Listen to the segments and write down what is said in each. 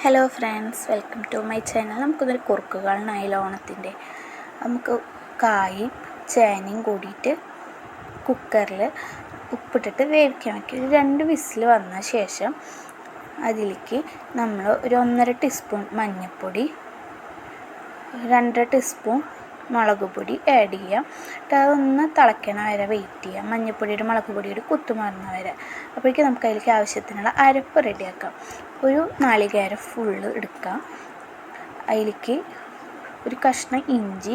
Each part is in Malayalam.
Hello friends welcome to my channel നമുക്കിതൊരു കുറുക്കുകളാണ് ഓണത്തിന്റെ നമുക്ക് കായും ചേനയും കൂടിയിട്ട് കുക്കറിൽ ഉപ്പിട്ടിട്ട് വേവിക്കാൻ വയ്ക്കും ഒരു രണ്ട് വിസിൽ വന്ന ശേഷം അതിലേക്ക് നമ്മൾ ഒരു ഒന്നര ടീസ്പൂൺ മഞ്ഞൾപ്പൊടി രണ്ടര ടീസ്പൂൺ മുളക് പൊടി ആഡ് ചെയ്യാം. എന്നിട്ട് അതൊന്ന് തിളയ്ക്കണ വരെ വെയിറ്റ് ചെയ്യാം. മഞ്ഞൾപ്പൊടിയുടെ മുളക് പൊടിയുടെ കുത്തുമാറുന്ന വരെ. അപ്പോഴേക്കും നമുക്ക് അതിലേക്ക് ആവശ്യത്തിനുള്ള അരപ്പ് റെഡിയാക്കാം ഒരു നാളികേര ഫുള്ള് എടുക്കാം. അതിലേക്ക് ഒരു കഷ്ണം ഇഞ്ചി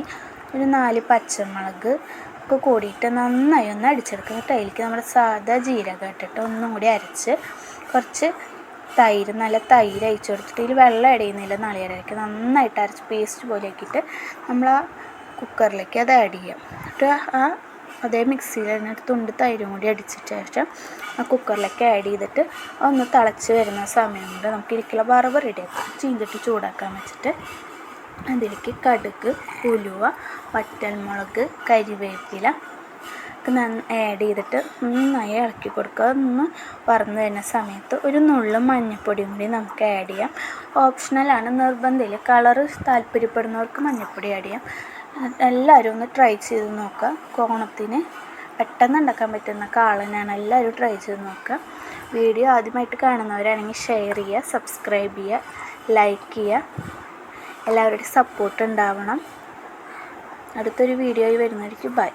ഒരു നാല് പച്ചമുളക് ഒക്കെ കൂടിയിട്ട് നന്നായി ഒന്ന് അടിച്ചെടുക്കുക എന്നിട്ട് അതിലേക്ക് നമ്മുടെ സാധാ ജീരകം ഇട്ടിട്ട് ഒന്നും കൂടി അരച്ച് കുറച്ച് തൈര് നല്ല തൈര് അയച്ചു കൊടുത്തിട്ട് ഇതിൽ വെള്ളം ഇടയുന്നില്ല നാളികേരക്ക് നന്നായിട്ട് അരച്ച് പേസ്റ്റ് പോലെ ആക്കിയിട്ട് നമ്മൾ ആ കുക്കറിലേക്ക് അത് ആഡ് ചെയ്യാം. എന്നിട്ട് ആ അതേ മിക്സിയിൽ തന്നെ തുണ്ട് തൈരും കൂടി അടിച്ചിട്ട് ശേഷം ആ കുക്കറിലേക്ക് ആഡ് ചെയ്തിട്ട് ഒന്ന് തിളച്ച് വരുന്ന സമയം കൊണ്ട് നമുക്ക് ഇരിക്കുള്ള വറവ് റെഡിയാക്കാം ചീഞ്ചട്ടി ചൂടാക്കാൻ വെച്ചിട്ട് അതിലേക്ക് കടുക് ഉലുവ വറ്റൽമുളക് കരിവേപ്പില ഒക്കെ ആഡ് ചെയ്തിട്ട് നന്നായി ഇളക്കി കൊടുക്കുക. ഒന്ന് പറന്ന് വരുന്ന സമയത്ത് ഒരു നുള്ളു മഞ്ഞൾപ്പൊടിയും കൂടി നമുക്ക് ആഡ് ചെയ്യാം. ഓപ്ഷണലാണ് നിർബന്ധമില്ല. കളറ് താല്പര്യപ്പെടുന്നവർക്ക് മഞ്ഞൾപ്പൊടി ആഡ് ചെയ്യാം. എല്ലാവരും ഒന്ന് ട്രൈ ചെയ്ത് നോക്കുക കോണത്തിന് പെട്ടെന്ന് ഉണ്ടാക്കാൻ പറ്റുന്ന കാളനാണ് എല്ലാവരും ട്രൈ ചെയ്ത് നോക്കുക വീഡിയോ ആദ്യമായിട്ട് കാണുന്നവരാണെങ്കിൽ ഷെയർ ചെയ്യുക സബ്സ്ക്രൈബ് ചെയ്യുക ലൈക്ക് ചെയ്യുക. എല്ലാവരുടെയും സപ്പോർട്ട് ഉണ്ടാവണം. അടുത്തൊരു വീഡിയോ ആയി വരുന്നതായിരിക്കും. ബൈ